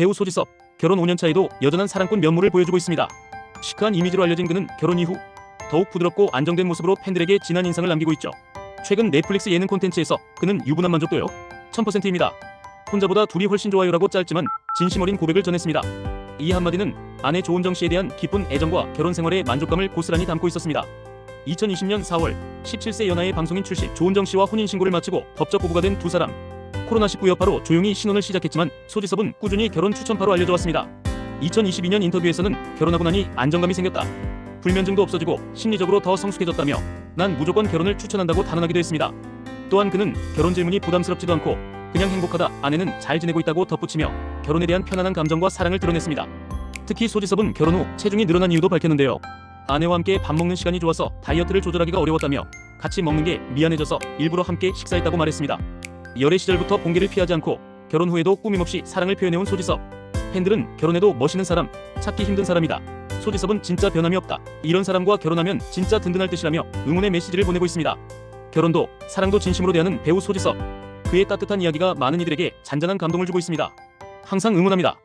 배우 소지섭 결혼 5년 차에도 여전한 사랑꾼 면모를 보여주고 있습니다. 시크한 이미지로 알려진 그는 결혼 이후 더욱 부드럽고 안정된 모습으로 팬들에게 진한 인상을 남기고 있죠. 최근 넷플릭스 예능 콘텐츠에서 그는 유부남 만족도요 1000%입니다. 혼자보다 둘이 훨씬 좋아요라고 짧지만 진심 어린 고백을 전했습니다. 이 한마디는 아내 조은정 씨에 대한 깊은 애정과 결혼 생활의 만족감을 고스란히 담고 있었습니다. 2020년 4월 17세 연하의 방송인 출시 조은정 씨와 혼인 신고를 마치고 법적 부부가 된 두 사람. 코로나19 여파로 조용히 신혼을 시작했지만 소지섭은 꾸준히 결혼 추천파로 알려져 왔습니다. 2022년 인터뷰에서는 결혼하고 나니 안정감이 생겼다. 불면증도 없어지고 심리적으로 더 성숙해졌다며 난 무조건 결혼을 추천한다고 단언하기도 했습니다. 또한 그는 결혼 질문이 부담스럽지도 않고 그냥 행복하다 아내는 잘 지내고 있다고 덧붙이며 결혼에 대한 편안한 감정과 사랑을 드러냈습니다. 특히 소지섭은 결혼 후 체중이 늘어난 이유도 밝혔는데요. 아내와 함께 밥 먹는 시간이 좋아서 다이어트를 조절하기가 어려웠다며 같이 먹는 게 미안해져서 일부러 함께 식사했다고 말했습니다. 열애 시절부터 공개를 피하지 않고 결혼 후에도 꾸밈없이 사랑을 표현해온 소지섭. 팬들은 결혼해도 멋있는 사람, 찾기 힘든 사람이다. 소지섭은 진짜 변함이 없다. 이런 사람과 결혼하면 진짜 든든할 듯이라며 응원의 메시지를 보내고 있습니다. 결혼도 사랑도 진심으로 대하는 배우 소지섭. 그의 따뜻한 이야기가 많은 이들에게 잔잔한 감동을 주고 있습니다. 항상 응원합니다.